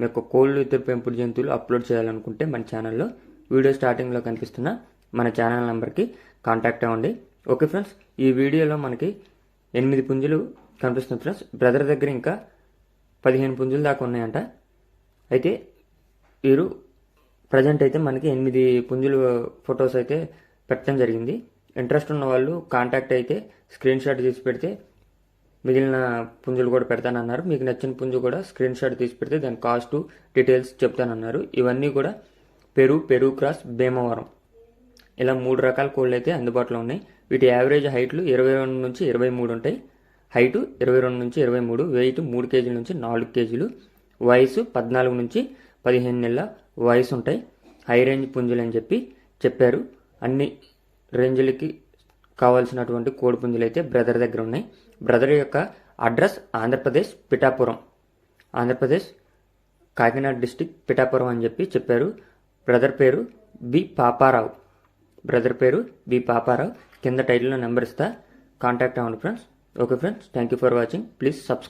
మీ యొక్క కోళ్ళు ఇద్దరు పెంపుడు జంతువులు అప్లోడ్ చేయాలనుకుంటే మన ఛానల్లో వీడియో స్టార్టింగ్లో కనిపిస్తున్న మన ఛానల్ నెంబర్కి కాంటాక్ట్ అవ్వండి. ఓకే ఫ్రెండ్స్ ఈ వీడియోలో మనకి ఎనిమిది పుంజులు కనిపిస్తుంది ఫ్రెండ్స్. బ్రదర్ దగ్గర ఇంకా పదిహేను పుంజులు దాకా ఉన్నాయంట. అయితే వీరు ప్రజెంట్ అయితే మనకి ఎనిమిది పుంజులు ఫొటోస్ అయితే పెట్టడం జరిగింది. ఇంట్రెస్ట్ ఉన్న వాళ్ళు కాంటాక్ట్ అయితే స్క్రీన్ షాట్ తీసి పెడితే మిగిలిన పుంజులు కూడా పెడతానన్నారు. మీకు నచ్చిన పుంజు కూడా స్క్రీన్ షాట్ తీసి పెడితే దాని కాస్ట్ డీటెయిల్స్ చెప్తానన్నారు. ఇవన్నీ కూడా పెరు పెరు క్రాస్ భీమవరం. ఇలా మూడు రకాల కోళ్ళు అయితే అందుబాటులో ఉన్నాయి. వీటి యావరేజ్ హైట్లు ఇరవై రెండు నుంచి ఇరవై మూడు ఉంటాయి. హైటు ఇరవై రెండు నుంచి ఇరవై మూడు వెయిట్ మూడు కేజీల నుంచి నాలుగు కేజీలు వయసు పద్నాలుగు నుంచి పదిహేను నెలల వయసు ఉంటాయి. హై రేంజ్ పుంజులు అని చెప్పి చెప్పారు. అన్ని రేంజ్లకి కావాల్సినటువంటి కోడి పుంజులు అయితే బ్రదర్ దగ్గర ఉన్నాయి. బ్రదర్ యొక్క అడ్రస్ ఆంధ్రప్రదేశ్ పిఠాపురం. ఆంధ్రప్రదేశ్ కాకినాడ డిస్టిక్ పిఠాపురం అని చెప్పి చెప్పారు. బ్రదర్ పేరు బి పాపారావు. బ్రదర్ పేరు బి పాపారావు. కింద టైటిల్లో నెంబర్ ఇస్తా. కాంటాక్ట్ అవ్వండి friends. Okay friends. Thank you for watching. Please subscribe